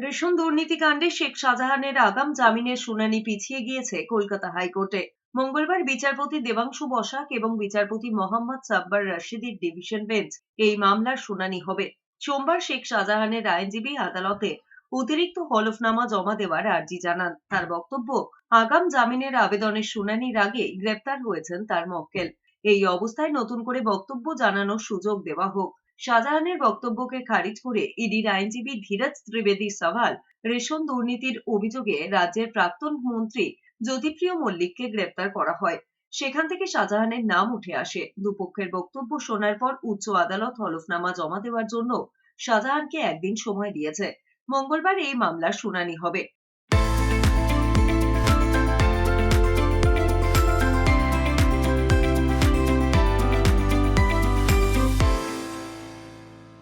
Ration দুর্নীতিকাণ্ডে Sheikh শাহজাহানের আগাম জামিনের শুনানি পিছিয়ে গিয়েছে কলকাতা হাইকোর্টে। মঙ্গলবার বিচারপতি দেবাংশু বসাক এবং বিচারপতি মোহাম্মদ সাব্বার রশিদির ডিভিশন বেঞ্চ এই মামলার শুনানি হবে। সোমবার শেখ শাহজাহানের আইনজীবী আদালতে অতিরিক্ত হলফনামা জমা দেওয়ার আর্জি জানান। তার বক্তব্য, আগাম জামিনের আবেদনের শুনানির আগে গ্রেপ্তার হয়েছেন তার মক্কেল। এই অবস্থায় নতুন করে বক্তব্য জানানোর সুযোগ দেওয়া হোক। শাহজাহানের বক্তব্যকে খারিজ করে ইডির আইনজীবী ধীরজ ত্রিবেদী সভাল রেশন দুর্নীতির অভিযোগে রাজ্যের প্রাক্তন মন্ত্রী জ্যোতিপ্রিয় মল্লিককে গ্রেপ্তার করা হয়। সেখান থেকে শাহজাহানের নাম উঠে আসে। দুপক্ষের বক্তব্য শোনার পর উচ্চ আদালত হলফনামা জমা দেওয়ার জন্য শাহজাহানকে একদিন সময় দিয়েছে। মঙ্গলবার এই মামলার শুনানি হবে।